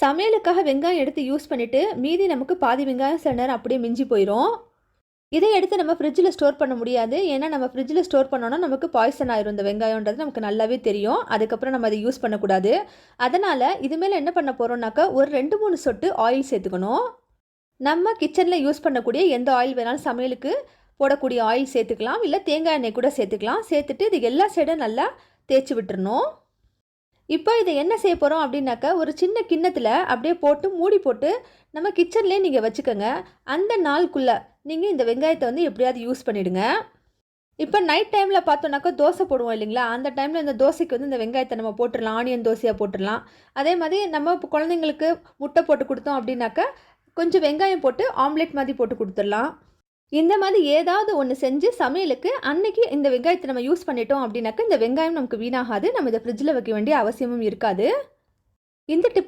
சமையலுக்காக வெங்காயம் எடுத்து யூஸ் பண்ணிவிட்டு மீதி நமக்கு பாதி வெங்காயம் சில நேரம் அப்படியே மிஞ்சி போயிடும் இதை எடுத்து நம்ம ஃப்ரிட்ஜில் ஸ்டோர் பண்ண முடியாது. ஏன்னா நம்ம ஃப்ரிட்ஜில் ஸ்டோர் பண்ணோன்னா நமக்கு பாய்சன் ஆயிரும். இந்த வெங்காயன்றது நமக்கு நல்லாவே தெரியும். அதுக்கப்புறம் நம்ம அதை யூஸ் பண்ணக்கூடாது. அதனால் இது மேலே என்ன பண்ண போகிறோம்னாக்கா ஒரு ரெண்டு மூணு சொட்டு ஆயில் சேர்த்துக்கணும். நம்ம கிச்சனில் யூஸ் பண்ணக்கூடிய எந்த ஆயில் வேணாலும் சமையலுக்கு போடக்கூடிய ஆயில் சேர்த்துக்கலாம். இல்லை தேங்காய் எண்ணெய் கூட சேர்த்துக்கலாம். சேர்த்துட்டு இது எல்லா சைடும் நல்லா தேய்ச்சி விட்டுறணும். இப்போ இதை என்ன செய்ய போகிறோம் அப்படின்னாக்கா ஒரு சின்ன கிண்ணத்தில் அப்படியே போட்டு மூடி போட்டு நம்ம கிச்சன்லேயே நீங்கள் வச்சுக்கோங்க. அந்த நாளுக்குள்ளே நீங்கள் இந்த வெங்காயத்தை வந்து எப்படியாவது யூஸ் பண்ணிவிடுங்க இப்போ நைட் டைமில் பார்த்தோன்னாக்கா தோசை போடுவோம் இல்லைங்களா? அந்த டைமில் இந்த தோசைக்கு வந்து இந்த வெங்காயத்தை நம்ம போட்டுடலாம் ஆனியன் தோசையாக போட்டுடலாம். அதே மாதிரி நம்ம இப்போ குழந்தைங்களுக்கு முட்டை போட்டு கொடுத்தோம் அப்படின்னாக்கா கொஞ்சம் வெங்காயம் போட்டு ஆம்லெட் மாதிரி போட்டு கொடுத்துடலாம். இந்த மாதிரி ஏதாவது ஒன்று செஞ்சு சமையலுக்கு அன்னைக்கு இந்த வெங்காயத்தை நம்ம யூஸ் பண்ணிட்டோம் அப்படின்னாக்க இந்த வெங்காயம் நமக்கு வீணாகாது. நம்ம இதை ஃப்ரிட்ஜில் வைக்க வேண்டிய அவசியமும் இருக்காது. இந்த டிப்